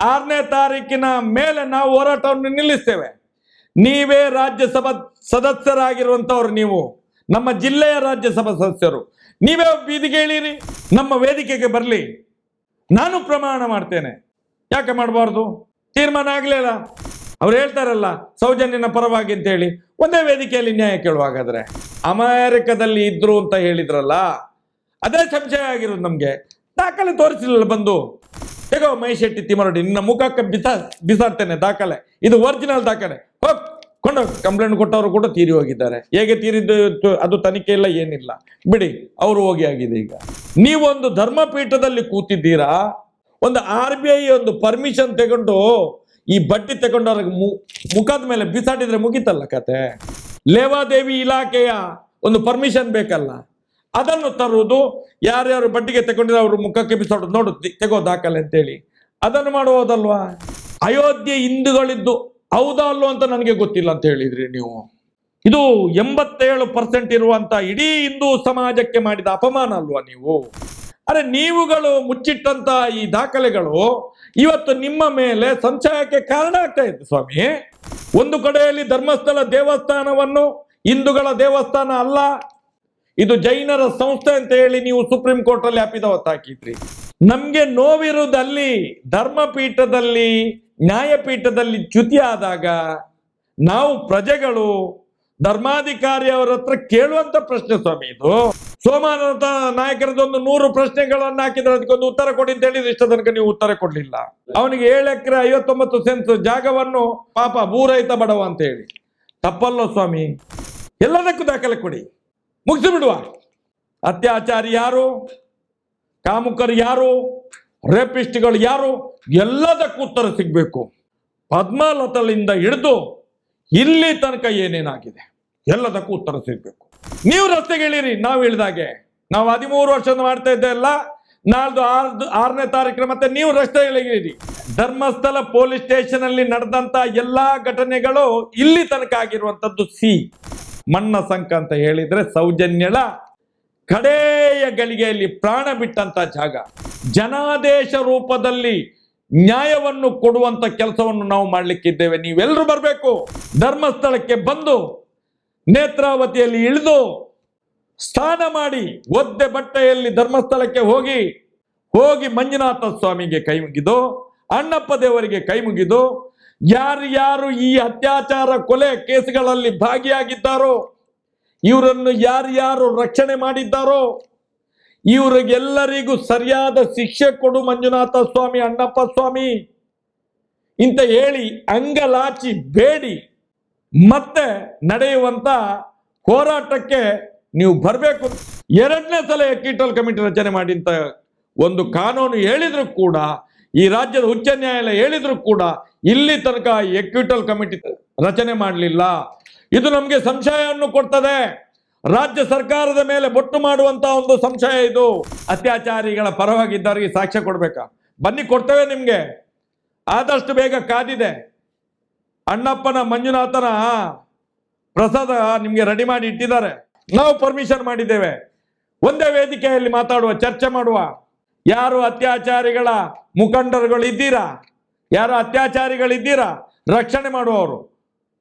ಆರನೇ ತಾರೀಕಿನ ಮೇಲೆ ನಾವು ಹೋರಾಟವನ್ನು ನಿಲ್ಲಿಸ್ತೇವೆ. ನೀವೇ ರಾಜ್ಯಸಭಾ ಸದಸ್ಯರಾಗಿರುವಂತವ್ರು ನೀವು, ನಮ್ಮ ಜಿಲ್ಲೆಯ ರಾಜ್ಯಸಭಾ ಸದಸ್ಯರು. ನೀವೇ ಬೀದಿಗೆ ಇಳೀರಿ ನಮ್ಮ ವೇದಿಕೆಗೆ ಬರಲಿ. ನಾನು ಪ್ರಮಾಣ ಮಾಡ್ತೇನೆ. ಯಾಕೆ ಮಾಡಬಾರ್ದು? ತೀರ್ಮಾನ ಆಗ್ಲಿಲ್ಲ. ಅವ್ರು ಹೇಳ್ತಾರಲ್ಲ, ಸೌಜನ್ಯನ ಪರವಾಗಿ ಅಂತ ಹೇಳಿ ಒಂದೇ ವೇದಿಕೆಯಲ್ಲಿ ನ್ಯಾಯ ಕೇಳುವಾಗಾದ್ರೆ. ಅಮೆರಿಕದಲ್ಲಿ ಇದ್ರು ಅಂತ ಹೇಳಿದ್ರಲ್ಲ, ಅದೇ ಸಂಶಯ ಆಗಿರೋದು ನಮ್ಗೆ. ದಾಖಲೆ ತೋರಿಸಲಿಲ್ಲ ಬಂದು. ಹೇಗೋ ಮಹೇಶ್ ಶೆಟ್ಟಿ ತಿಮರಡಿ ನಿನ್ನ ಮುಖಕ್ಕೆ ಬಿಸ, ಬಿಸಾಡ್ತೇನೆ ದಾಖಲೆ. ಇದು ಒರಿಜಿನಲ್ ದಾಖಲೆ. ಹೋಗ್, ಕೊಂಡು ಕಂಪ್ಲೇಂಟ್ ಕೊಟ್ಟವರು ಕೂಡ ತೀರಿ ಹೋಗಿದ್ದಾರೆ. ಹೇಗೆ ತೀರಿದ್ದು ಅದು ತನಿಖೆ ಇಲ್ಲ, ಏನಿಲ್ಲ. ಬಿಡಿ, ಅವರು ಹೋಗಿ ಆಗಿದೆ ಈಗ. ನೀವೊಂದು ಧರ್ಮಪೀಠದಲ್ಲಿ ಕೂತಿದ್ದೀರಾ? ಒಂದು ಆರ್ ಬಿ ಐ ಒಂದು ಪರ್ಮಿಷನ್ ತಗೊಂಡು ಈ ಬಟ್ಟಿ ತಗೊಂಡವ್ರಿಗೆ ಮು- ಮುಖದ ಮೇಲೆ ಬಿಸಾಡಿದ್ರೆ ಮುಗೀತಲ್ಲ ಕತೆ? ಲೇವಾದೇವಿ ಇಲಾಖೆಯ ಒಂದು ಪರ್ಮಿಷನ್ ಬೇಕಲ್ಲ? ಅದನ್ನು ತರುವುದು ಯಾರ್ಯಾರು ಬಡ್ಡಿಗೆ ತಗೊಂಡಿರೋ ಅವರು ಮುಖಕ್ಕೆ ಬಿಸಾಡೋದು ನೋಡು ತಗೋ ದಾಖಲೆ ಅಂತೇಳಿ. ಅದನ್ನು ಮಾಡುವುದಲ್ವಾ? ಅಯೋಧ್ಯೆ ಹಿಂದೂಗಳಿದ್ದು ಹೌದಾ ಅಲ್ವೋ ಅಂತ ನನಗೆ ಗೊತ್ತಿಲ್ಲ ಅಂತ ಹೇಳಿದ್ರಿ ನೀವು. ಇದು ಎಂಬತ್ತೇಳು ಪರ್ಸೆಂಟ್ ಇರುವಂತ ಇಡೀ ಹಿಂದೂ ಸಮಾಜಕ್ಕೆ ಮಾಡಿದ ಅಪಮಾನ ಅಲ್ವಾ ನೀವು? ಅರೆ ನೀವುಗಳು ಮುಚ್ಚಿಟ್ಟಂತ ಈ ದಾಖಲೆಗಳು ಇವತ್ತು ನಿಮ್ಮ ಮೇಲೆ ಸಂಶಯಕ್ಕೆ ಕಾರಣ ಆಗ್ತಾ ಇತ್ತು ಸ್ವಾಮಿ. ಒಂದು ಕಡೆಯಲ್ಲಿ ಧರ್ಮಸ್ಥಳ ದೇವಸ್ಥಾನವನ್ನು ಹಿಂದೂಗಳ ದೇವಸ್ಥಾನ ಅಲ್ಲ ಇದು ಜೈನರ ಸಂಸ್ಥೆ ಅಂತ ಹೇಳಿ ನೀವು ಸುಪ್ರೀಂ ಕೋರ್ಟ್ ಅಲ್ಲಿ ಅಪಿದ ಹಾಕಿದ್ರಿ. ನಮ್ಗೆ ನೋವಿರುವುದಲ್ಲಿ, ಧರ್ಮಪೀಠದಲ್ಲಿ, ನ್ಯಾಯಪೀಠದಲ್ಲಿ ಚ್ಯುತಿ ಆದಾಗ ನಾವು ಪ್ರಜೆಗಳು, ಧರ್ಮಾಧಿಕಾರಿ ಅವರ ಹತ್ರ ಕೇಳುವಂತ ಪ್ರಶ್ನೆ ಸ್ವಾಮಿ ಇದು. ಸೋಮನಾಥ ನಾಯಕರದೊಂದು ನೂರು ಪ್ರಶ್ನೆಗಳನ್ನ ಹಾಕಿದ್ರೆ ಅದಕ್ಕೊಂದು ಉತ್ತರ ಕೊಡಿ ಅಂತ ಹೇಳಿದ್ರೆ ಇಷ್ಟ ತನಕ ನೀವು ಉತ್ತರ ಕೊಡ್ಲಿಲ್ಲ. ಅವನಿಗೆ ಏಳು ಎಕರೆ ಐವತ್ತೊಂಬತ್ತು ಸೆನ್ಸ್ ಜಾಗವನ್ನು ಪಾಪ ಭೂರಹಿತ ಬಡವ ಅಂತ ಹೇಳಿ. ತಪ್ಪಲ್ಲ ಸ್ವಾಮಿ. ಎಲ್ಲದಕ್ಕೂ ದಾಖಲೆ ಕೊಡಿ. ಮುಗಿಸಿ ಬಿಡುವ. ಅತ್ಯಾಚಾರಿ ಯಾರು? ಕಾಮುಕರು ಯಾರು? ರೇಪಿಸ್ಟ್ಗಳು ಯಾರು? ಎಲ್ಲದಕ್ಕೂ ಉತ್ತರ ಸಿಗಬೇಕು. ಪದ್ಮಲತಲಿಂದ ಹಿಡಿದು ಇಲ್ಲಿ ತನಕ ಏನೇನಾಗಿದೆ? ಎಲ್ಲದಕ್ಕೂ ಉತ್ತರ ಸಿಗಬೇಕು. ನೀವು ರಸ್ತೆಗೆ ಇಳಿರಿ ನಾವು ಇಳಿದಾಗೆ ನಾವು ಹದಿಮೂರು ವರ್ಷದ ಮಾಡ್ತಾ ಇದ್ದೆ ಅಲ್ಲ ನಾಳ್ದು ಆರ್ದು, ಆರನೇ ತಾರೀಕಿನ ಮತ್ತೆ ನೀವು ರಸ್ತೆಗೆ ಇಳಿರಿ ಧರ್ಮಸ್ಥಳ ಪೊಲೀಸ್ ಸ್ಟೇಷನ್ ಅಲ್ಲಿ ನಡೆದಂತ ಎಲ್ಲಾ ಘಟನೆಗಳು ಇಲ್ಲಿ ತನಕ ಆಗಿರುವಂತದ್ದು ಸಿ. ಮಣ್ಣ ಸಂಕ ಅಂತ ಹೇಳಿದ್ರೆ ಸೌಜನ್ಯಳ ಕಡೆಯ ಗಳಿಗೆಯಲ್ಲಿ ಪ್ರಾಣ ಬಿಟ್ಟಂತ ಜಾಗ. ಜನಾದೇಶ ರೂಪದಲ್ಲಿ ನ್ಯಾಯವನ್ನು ಕೊಡುವಂತ ಕೆಲಸವನ್ನು ನಾವು ಮಾಡಲಿಕ್ಕಿದ್ದೇವೆ. ನೀವೆಲ್ಲರೂ ಬರಬೇಕು. ಧರ್ಮಸ್ಥಳಕ್ಕೆ ಬಂದು ನೇತ್ರಾವತಿಯಲ್ಲಿ ಇಳಿದು ಸ್ನಾನ ಮಾಡಿ ಒದ್ದೆ ಬಟ್ಟೆಯಲ್ಲಿ ಧರ್ಮಸ್ಥಳಕ್ಕೆ ಹೋಗಿ ಹೋಗಿ ಮಂಜುನಾಥ ಸ್ವಾಮಿಗೆ ಕೈ ಮುಗಿದು, ಅಣ್ಣಪ್ಪ ದೇವರಿಗೆ ಕೈ ಮುಗಿದು ಯಾರು ಯಾರು ಈ ಅತ್ಯಾಚಾರ ಕೊಲೆ ಕೇಸುಗಳಲ್ಲಿ ಭಾಗಿಯಾಗಿದ್ದಾರೋ, ಇವರನ್ನು ಯಾರು ಯಾರು ರಕ್ಷಣೆ ಮಾಡಿದ್ದಾರೋ, ಇವರಿಗೆಲ್ಲರಿಗೂ ಸರಿಯಾದ ಶಿಕ್ಷೆ ಕೊಡು ಮಂಜುನಾಥ ಸ್ವಾಮಿ, ಅಣ್ಣಪ್ಪ ಸ್ವಾಮಿ. ಇಂತ ಹೇಳಿ ಅಂಗಲಾಚಿ ಬೇಡಿ. ಮತ್ತೆ ನಡೆಯುವಂತ ಹೋರಾಟಕ್ಕೆ ನೀವು ಬರಬೇಕು. ಎರಡನೇ ಸಲ ಎಕ್ಕಿಟಲ್ ಕಮಿಟಿ ರಚನೆ ಮಾಡಿ ಅಂತ ಒಂದು ಕಾನೂನು ಹೇಳಿದ್ರು ಕೂಡ, ಈ ರಾಜ್ಯದ ಉಚ್ಚ ನ್ಯಾಯಾಲಯ ಹೇಳಿದ್ರು ಕೂಡ ಇಲ್ಲಿ ತನಕ ಎಕ್ವಿಟಲ್ ಕಮಿಟಿ ರಚನೆ ಮಾಡಲಿಲ್ಲ. ಇದು ನಮಗೆ ಸಂಶಯವನ್ನು ಕೊಡ್ತದೆ. ರಾಜ್ಯ ಸರ್ಕಾರದ ಮೇಲೆ ಬೊಟ್ಟು ಮಾಡುವಂತ ಒಂದು ಸಂಶಯ ಇದು. ಅತ್ಯಾಚಾರಿಗಳ ಪರವಾಗಿದ್ದವರಿಗೆ ಸಾಕ್ಷ್ಯ ಕೊಡ್ಬೇಕಾ? ಬನ್ನಿ, ಕೊಡ್ತೇವೆ ನಿಮ್ಗೆ. ಆದಷ್ಟು ಬೇಗ ಕಾದಿದೆ. ಅಣ್ಣಪ್ಪನ, ಮಂಜುನಾಥನ ಪ್ರಸಾದ ನಿಮ್ಗೆ ರೆಡಿ ಮಾಡಿ ಇಟ್ಟಿದ್ದಾರೆ. ನಾವು ಪರ್ಮಿಷನ್ ಮಾಡಿದ್ದೇವೆ. ಒಂದೇ ವೇದಿಕೆಯಲ್ಲಿ ಮಾತಾಡುವ, ಚರ್ಚೆ ಮಾಡುವ. ಯಾರು ಅತ್ಯಾಚಾರಿಗಳ ಮುಖಂಡರುಗಳು ಇದ್ದೀರಾ? ಯಾರು ಅತ್ಯಾಚಾರಿಗಳಿದ್ದೀರಾ? ರಕ್ಷಣೆ ಮಾಡುವವರು.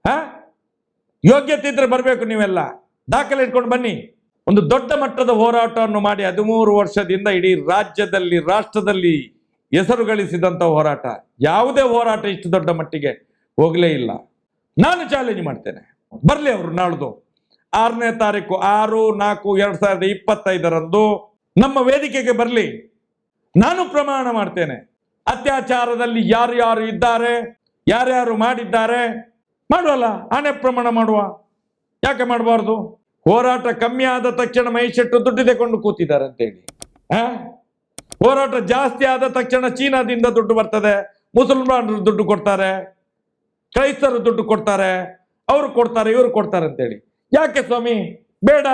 ಹಾ? ಯೋಗ್ಯತೆ ಇದ್ರೆ ಬರಬೇಕು ನೀವೆಲ್ಲ. ದಾಖಲೆ ಇಟ್ಕೊಂಡು ಬನ್ನಿ. ಒಂದು ದೊಡ್ಡ ಮಟ್ಟದ ಹೋರಾಟವನ್ನು ಮಾಡಿ ಹದಿಮೂರು ವರ್ಷದಿಂದ ಇಡೀ ರಾಜ್ಯದಲ್ಲಿ, ರಾಷ್ಟ್ರದಲ್ಲಿ ಹೆಸರು ಗಳಿಸಿದಂಥ ಹೋರಾಟ. ಯಾವುದೇ ಹೋರಾಟ ಇಷ್ಟು ದೊಡ್ಡ ಮಟ್ಟಿಗೆ ಹೋಗಲೇ ಇಲ್ಲ. ನಾನು ಚಾಲೆಂಜ್ ಮಾಡ್ತೇನೆ. ಬರಲಿ ಅವರು ನಾಳ್ದು. ಆರನೇ ತಾರೀಕು ಆರು, ನಾಲ್ಕು, ಎರಡು ಸಾವಿರದ ಇಪ್ಪತ್ತೈದರಂದು ನಮ್ಮ ವೇದಿಕೆಗೆ ಬರಲಿ. ನಾನು ಪ್ರಮಾಣ ಮಾಡ್ತೇನೆ. ಅತ್ಯಾಚಾರದಲ್ಲಿ ಯಾರು ಯಾರು ಇದ್ದಾರೆ, ಯಾರ್ಯಾರು ಮಾಡಿದ್ದಾರೆ, ಮಾಡುವಲ್ಲ, ಆನೆ ಪ್ರಮಾಣ ಮಾಡುವ. ಯಾಕೆ ಮಾಡಬಾರ್ದು? ಹೋರಾಟ ಕಮ್ಮಿ ಆದ ತಕ್ಷಣ ಮೈಸೆಟ್ಟು ದುಡ್ಡು ತಗೊಂಡು ಕೂತಿದ್ದಾರೆ ಅಂತೇಳಿ. ಆ? ಹೋರಾಟ ಜಾಸ್ತಿ ಆದ ತಕ್ಷಣ ಚೀನಾದಿಂದ ದುಡ್ಡು ಬರ್ತದೆ, ಮುಸಲ್ಮಾನರು ದುಡ್ಡು ಕೊಡ್ತಾರೆ, ಕ್ರೈಸ್ತರು ದುಡ್ಡು ಕೊಡ್ತಾರೆ, ಅವರು ಕೊಡ್ತಾರೆ, ಇವರು ಕೊಡ್ತಾರೆ ಅಂತೇಳಿ. ಯಾಕೆ ಸ್ವಾಮಿ? ಬೇಡ.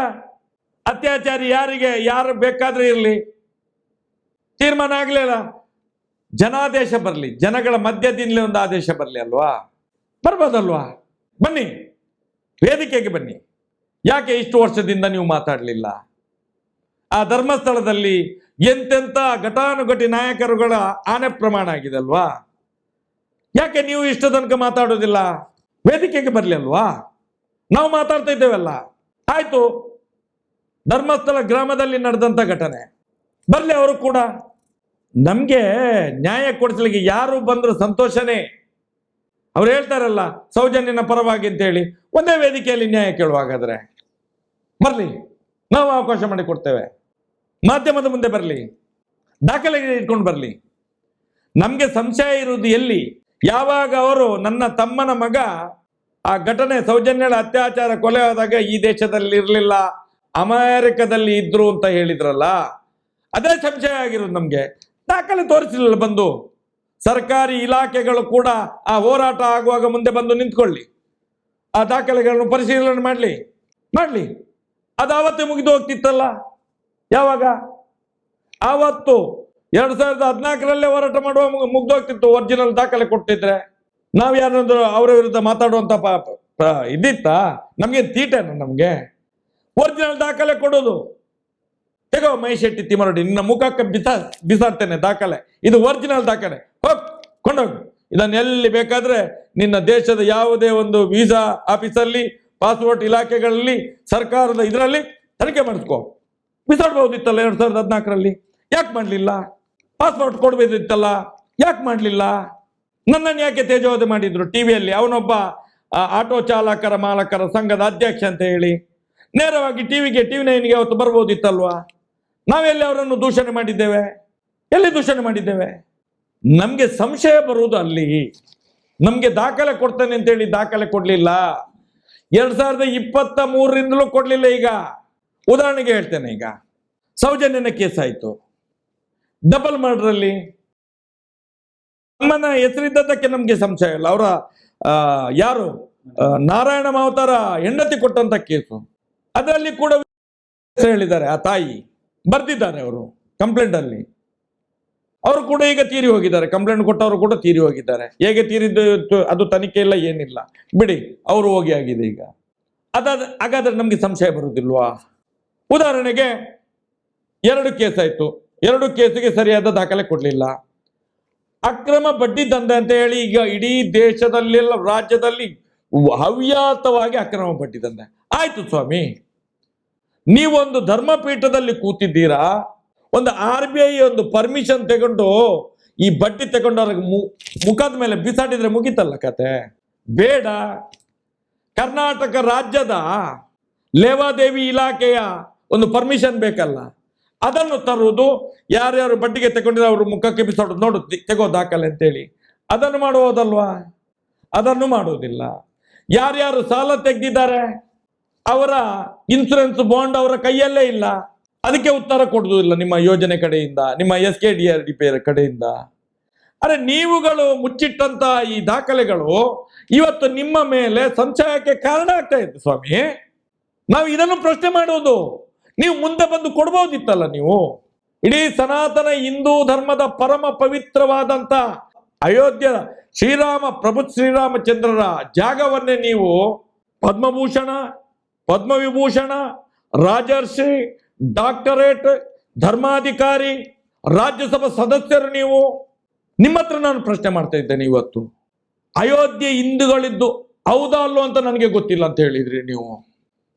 ಅತ್ಯಾಚಾರಿ ಯಾರಿಗೆ, ಯಾರು ಬೇಕಾದ್ರೆ ಇರಲಿ. ತೀರ್ಮಾನ ಆಗ್ಲಿಲ್ಲ. ಜನಾದೇಶ ಬರಲಿ, ಜನಗಳ ಮಧ್ಯದಿಂದಲೇ ಒಂದು ಆದೇಶ ಬರಲಿ ಅಲ್ವಾ? ಬರ್ಬೋದಲ್ವಾ? ಬನ್ನಿ, ವೇದಿಕೆಗೆ ಬನ್ನಿ. ಯಾಕೆ ಇಷ್ಟು ವರ್ಷದಿಂದ ನೀವು ಮಾತಾಡಲಿಲ್ಲ? ಆ ಧರ್ಮಸ್ಥಳದಲ್ಲಿ ಎಂತೆಂಥ ಘಟಾನುಘಟಿ ನಾಯಕರುಗಳ ಆನೆ ಪ್ರಮಾಣ ಆಗಿದೆ ಅಲ್ವಾ? ಯಾಕೆ ನೀವು ಇಷ್ಟು ತನಕ ಮಾತಾಡೋದಿಲ್ಲ? ವೇದಿಕೆಗೆ ಬರಲಿ ಅಲ್ವಾ? ನಾವು ಮಾತಾಡ್ತಾ ಇದ್ದೇವಲ್ಲ. ಆಯ್ತು, ಧರ್ಮಸ್ಥಳ ಗ್ರಾಮದಲ್ಲಿ ನಡೆದಂತ ಘಟನೆ. ಬರಲಿ ಅವರು ಕೂಡ. ನಮಗೆ ನ್ಯಾಯ ಕೊಡಿಸ್ಲಿಕ್ಕೆ ಯಾರು ಬಂದ್ರು ಸಂತೋಷನೇ? ಅವ್ರು ಹೇಳ್ತಾರಲ್ಲ, ಸೌಜನ್ಯನ ಪರವಾಗಿ ಅಂತೇಳಿ, ಒಂದೇ ವೇದಿಕೆಯಲ್ಲಿ ನ್ಯಾಯ ಕೇಳುವಾಗಾದ್ರೆ. ಬರಲಿ, ನಾವು ಅವಕಾಶ ಮಾಡಿ ಕೊಡ್ತೇವೆ. ಮಾಧ್ಯಮದ ಮುಂದೆ ಬರಲಿ, ದಾಖಲೆ ಇಟ್ಕೊಂಡು ಬರಲಿ. ನಮಗೆ ಸಂಶಯ ಇರುವುದು ಎಲ್ಲಿ? ಯಾವಾಗ ಅವರು ನನ್ನ ತಮ್ಮನ ಮಗ, ಆ ಘಟನೆ ಸೌಜನ್ಯಳ ಅತ್ಯಾಚಾರ ಕೊಲೆ ಆದಾಗ ಈ ದೇಶದಲ್ಲಿ ಇರಲಿಲ್ಲ, ಅಮೆರಿಕದಲ್ಲಿ ಇದ್ರು ಅಂತ ಹೇಳಿದ್ರಲ್ಲ, ಅದೇ ಸಂಶಯ ಆಗಿರೋದು ನಮಗೆ. ದಾಖಲೆ ತೋರಿಸಲಿಲ್ಲ ಬಂದು. ಸರ್ಕಾರಿ ಇಲಾಖೆಗಳು ಕೂಡ ಆ ಹೋರಾಟ ಆಗುವಾಗ ಮುಂದೆ ಬಂದು ನಿಂತ್ಕೊಳ್ಳಿ. ಆ ದಾಖಲೆಗಳನ್ನು ಪರಿಶೀಲನೆ ಮಾಡಲಿ. ಮಾಡಲಿ. ಅದು ಆವತ್ತೇ ಮುಗಿದು ಹೋಗ್ತಿತ್ತಲ್ಲ? ಯಾವಾಗ? ಆವತ್ತು ಎರಡು ಸಾವಿರದ ಹದಿನಾಲ್ಕರಲ್ಲೇ ಹೋರಾಟ ಮಾಡುವ ಮುಗ್ದೋಗ್ತಿತ್ತು. ಒರಿಜಿನಲ್ ದಾಖಲೆ ಕೊಟ್ಟಿದ್ರೆ. ನಾವು ಯಾರಾದ್ರೂ ಅವರ ವಿರುದ್ಧ ಮಾತಾಡುವಂತ ಪ, ಇದಿತ್ತಾ? ನಮ್ಗೆ ತೀಟೇನ ನಮ್ಗೆ? ಒರಿಜಿನಲ್ ದಾಖಲೆ ಕೊಡೋದು. ತೆಗೋ ಮಹೇಶ್ ಶೆಟ್ಟಿ ತಿಮರಡಿ ನಿನ್ನ ಮುಖಕ್ಕೆ ಬಿಸ ಬಿಸಾಡ್ತೇನೆ ದಾಖಲೆ. ಇದು ಒರಿಜಿನಲ್ ದಾಖಲೆ. ಹೋಗ್ ಕೊಂಡೋಗು. ಇದನ್ನ ಎಲ್ಲಿ ಬೇಕಾದ್ರೆ ನಿನ್ನ ದೇಶದ ಯಾವುದೇ ಒಂದು ವೀಸಾ ಆಫೀಸಲ್ಲಿ ಪಾಸ್ಪೋರ್ಟ್ ಇಲಾಖೆಗಳಲ್ಲಿ ಸರ್ಕಾರದ ಇದರಲ್ಲಿ ತನಿಖೆ ಮಾಡಿಸ್ಕೊ. ಬಿಸಾಡ್ಬೋದಿತ್ತಲ್ಲ ಎರಡು ಸಾವಿರದ ಹದಿನಾಲ್ಕರಲ್ಲಿ? ಯಾಕೆ ಮಾಡಲಿಲ್ಲ? ಪಾಸ್ಪೋರ್ಟ್ ಕೊಡ್ಬೇಕಿತ್ತಲ್ಲ ಯಾಕೆ ಮಾಡಲಿಲ್ಲ? ನನ್ನನ್ನು ಯಾಕೆ ತೇಜೋವಧೆ ಮಾಡಿದ್ರು? ಟಿವಿಯಲ್ಲಿ ಅವನೊಬ್ಬ ಆ, ಆಟೋ ಚಾಲಕರ ಮಾಲಕರ ಸಂಘದ ಅಧ್ಯಕ್ಷ ಅಂತ ಹೇಳಿ. ನೇರವಾಗಿ ಟಿವಿಗೆ ಟಿವಿ ನೈನ್ಗೆ ಅವತ್ತು ಬರ್ಬೋದಿತ್ತಲ್ವಾ? ನಾವೆಲ್ಲಿ ಅವರನ್ನು ದೂಷಣೆ ಮಾಡಿದ್ದೇವೆ? ಎಲ್ಲಿ ದೂಷಣೆ ಮಾಡಿದ್ದೇವೆ? ನಮಗೆ ಸಂಶಯ ಬರುವುದು ಅಲ್ಲಿ. ನಮಗೆ ದಾಖಲೆ ಕೊಡ್ತೇನೆ ಅಂತೇಳಿ ದಾಖಲೆ ಕೊಡಲಿಲ್ಲ. ಎರಡ್ ಸಾವಿರದ ಇಪ್ಪತ್ತ ಮೂರರಿಂದಲೂ ಕೊಡ್ಲಿಲ್ಲ ಈಗ. ಉದಾಹರಣೆಗೆ ಹೇಳ್ತೇನೆ ಈಗ. ಸೌಜನ್ಯನ ಕೇಸ್ ಆಯಿತು. ಡಬಲ್ ಮರ್ಡ್ರಲ್ಲಿ ಅಮ್ಮನ ಹೆಸರಿದ್ದದಕ್ಕೆ ನಮ್ಗೆ ಸಂಶಯ ಇಲ್ಲ. ಅವರ ಯಾರು? ನಾರಾಯಣ ಮಾವತಾರ ಹೆಂಡತಿ ಕೊಟ್ಟಂತ ಕೇಸು. ಅದರಲ್ಲಿ ಕೂಡ ಹೇಳಿದ್ದಾರೆ ಆ ತಾಯಿ. ಬರ್ದಿದ್ದಾರೆ ಅವರು ಕಂಪ್ಲೇಂಟ್ ಅಲ್ಲಿ ಅವರು ಕೂಡ ಈಗ ತೀರಿ ಹೋಗಿದ್ದಾರೆ. ಕಂಪ್ಲೇಂಟ್ ಕೊಟ್ಟವರು ಕೂಡ ತೀರಿ ಹೋಗಿದ್ದಾರೆ. ಹೇಗೆ ತೀರಿದ್ದು ಅದು ತನಿಖೆ ಇಲ್ಲ, ಏನಿಲ್ಲ. ಬಿಡಿ, ಅವರು ಹೋಗಿ ಆಗಿದೆ ಈಗ. ಅದಾದ, ಹಾಗಾದ್ರೆ ನಮಗೆ ಸಂಶಯ ಬರುವುದಿಲ್ವಾ ಉದಾಹರಣೆಗೆ, ಎರಡು ಕೇಸ್ ಆಯ್ತು. ಎರಡು ಕೇಸಿಗೆ ಸರಿಯಾದ ದಾಖಲೆ ಕೊಡಲಿಲ್ಲ. ಅಕ್ರಮ ಬಡ್ಡಿ ದಂಧೆ ಅಂತ ಹೇಳಿ ಈಗ ಇಡೀ ದೇಶದಲ್ಲೆಲ್ಲ, ರಾಜ್ಯದಲ್ಲಿ ಹವ್ಯಾತವಾಗಿ ಅಕ್ರಮ ಬಡ್ಡಿ ದಂಧೆ. ಆಯ್ತು ಸ್ವಾಮಿ. ನೀವೊಂದು ಧರ್ಮಪೀಠದಲ್ಲಿ ಕೂತಿದ್ದೀರಾ? ಒಂದು ಆರ್ ಬಿ ಐ ಒಂದು ಪರ್ಮಿಷನ್ ತಗೊಂಡು ಈ ಬಡ್ಡಿ ತಗೊಂಡು ಅವ್ರಿಗೆ ಮು- ಮುಖದ ಮೇಲೆ ಬಿಸಾಡಿದ್ರೆ ಮುಗಿತಲ್ಲ ಕತೆ? ಬೇಡ. ಕರ್ನಾಟಕ ರಾಜ್ಯದ ಲೇವಾದೇವಿ ಇಲಾಖೆಯ ಒಂದು ಪರ್ಮಿಷನ್ ಬೇಕಲ್ಲ. ಅದನ್ನು ತರುವುದು ಯಾರ್ಯಾರು ಬಟ್ಟಿಗೆ ತಗೊಂಡಿರೋ ಅವರು ಮುಖಕ್ಕೆ ಬಿಸಾಡೋದು ನೋಡು ತೆಗೋ ದಾಖಲೆ ಅಂತೇಳಿ. ಅದನ್ನು ಮಾಡುವುದಲ್ವಾ? ಅದನ್ನು ಮಾಡುವುದಿಲ್ಲ. ಯಾರ್ಯಾರು ಸಾಲ ತೆಗೆದಿದ್ದಾರೆ? ಅವರ ಇನ್ಸೂರೆನ್ಸ್ ಬಾಂಡ್ ಅವರ ಕೈಯಲ್ಲೇ ಇಲ್ಲ. ಅದಕ್ಕೆ ಉತ್ತರ ಕೊಡುವುದಿಲ್ಲ ನಿಮ್ಮ ಯೋಜನೆ ಕಡೆಯಿಂದ, ನಿಮ್ಮ S K D R D P ಕಡೆಯಿಂದ. ಅರೆ ನೀವುಗಳು ಮುಚ್ಚಿಟ್ಟಂತ ಈ ದಾಖಲೆಗಳು ಇವತ್ತು ನಿಮ್ಮ ಮೇಲೆ ಸಂಶಯಕ್ಕೆ ಕಾರಣ ಆಗ್ತಾ ಇತ್ತು ಸ್ವಾಮಿ. ನಾವು ಇದನ್ನು ಪ್ರಶ್ನೆ ಮಾಡುವುದು. ನೀವು ಮುಂದೆ ಬಂದು ಕೊಡ್ಬೋದಿತ್ತಲ್ಲ ನೀವು? ಇಡೀ ಸನಾತನ ಹಿಂದೂ ಧರ್ಮದ ಪರಮ ಪವಿತ್ರವಾದಂತ ಅಯೋಧ್ಯ ಶ್ರೀರಾಮ, ಪ್ರಭು ಶ್ರೀರಾಮಚಂದ್ರರ ಜಾಗವನ್ನೇ ನೀವು ಪದ್ಮಭೂಷಣ ಪದ್ಮವಿಭೂಷಣ, ರಾಜರ್ಷಿ, ಡಾಕ್ಟರೇಟ್, ಧರ್ಮಾಧಿಕಾರಿ, ರಾಜ್ಯಸಭಾ ಸದಸ್ಯರು ನೀವು. ನಿಮ್ಮ ಹತ್ರ ನಾನು ಪ್ರಶ್ನೆ ಮಾಡ್ತಾ ಇದ್ದೇನೆ ಇವತ್ತು. ಅಯೋಧ್ಯೆ ಹಿಂದೂಗಳಿದ್ದು ಹೌದಾ ಅಲ್ಲೋ ಅಂತ ನನಗೆ ಗೊತ್ತಿಲ್ಲ ಅಂತ ಹೇಳಿದ್ರಿ ನೀವು.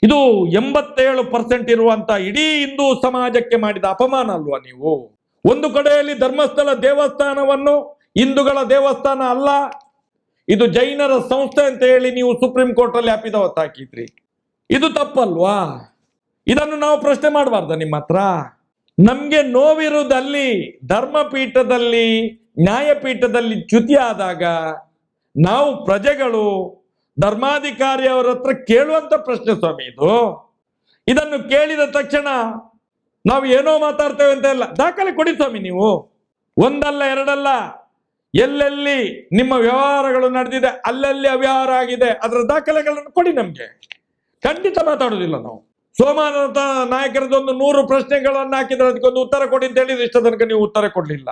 ಇದು ಎಂಬತ್ತೇಳು ಪರ್ಸೆಂಟ್ ಇರುವಂತ ಇಡೀ ಹಿಂದೂ ಸಮಾಜಕ್ಕೆ ಮಾಡಿದ ಅಪಮಾನ ಅಲ್ವಾ ನೀವು? ಒಂದು ಕಡೆಯಲ್ಲಿ ಧರ್ಮಸ್ಥಳ ದೇವಸ್ಥಾನವನ್ನು ಹಿಂದೂಗಳ ದೇವಸ್ಥಾನ ಅಲ್ಲ. ಇದು ಜೈನರ ಸಂಸ್ಥೆ ಅಂತ ಹೇಳಿ ನೀವು ಸುಪ್ರೀಂ ಕೋರ್ಟ್ ಅಲ್ಲಿ ಅಪಿದ ಹಾಕಿದ್ರಿ ಇದು ತಪ್ಪಲ್ವಾ? ಇದನ್ನು ನಾವು ಪ್ರಶ್ನೆ ಮಾಡಬಾರ್ದ ನಿಮ್ಮ ಹತ್ರ. ನಮ್ಗೆ ನೋವಿರುವುದಲ್ಲಿ, ಧರ್ಮಪೀಠದಲ್ಲಿ, ನ್ಯಾಯಪೀಠದಲ್ಲಿ ಚ್ಯುತಿಯಾದಾಗ ನಾವು ಪ್ರಜೆಗಳು, ಧರ್ಮಾಧಿಕಾರಿ ಅವರ ಹತ್ರ ಕೇಳುವಂತ ಪ್ರಶ್ನೆ ಸ್ವಾಮಿ ಇದು. ಇದನ್ನು ಕೇಳಿದ ತಕ್ಷಣ ನಾವು ಏನೋ ಮಾತಾಡ್ತೇವೆ ಅಂತ ಇಲ್ಲ ದಾಖಲೆ ಕೊಡಿ ಸ್ವಾಮಿ ನೀವು. ಒಂದಲ್ಲ, ಎರಡಲ್ಲ, ಎಲ್ಲೆಲ್ಲಿ ನಿಮ್ಮ ವ್ಯವಹಾರಗಳು ನಡೆದಿದೆ, ಅಲ್ಲಲ್ಲಿ ಅವ್ಯವಹಾರ ಆಗಿದೆ, ಅದರ ದಾಖಲೆಗಳನ್ನು ಕೊಡಿ ನಮ್ಗೆ. ಖಂಡಿತ ಮಾತಾಡೋದಿಲ್ಲ ನಾವು. ಸೋಮನಾಥ ನಾಯಕರದೊಂದು ನೂರು ಪ್ರಶ್ನೆಗಳನ್ನು ಹಾಕಿದ್ರೆ ಅದಕ್ಕೊಂದು ಉತ್ತರ ಕೊಡಿ ಅಂತ ಹೇಳಿದ್ರೆ ಇಷ್ಟ ತನಕ ನೀವು ಉತ್ತರ ಕೊಡಲಿಲ್ಲ.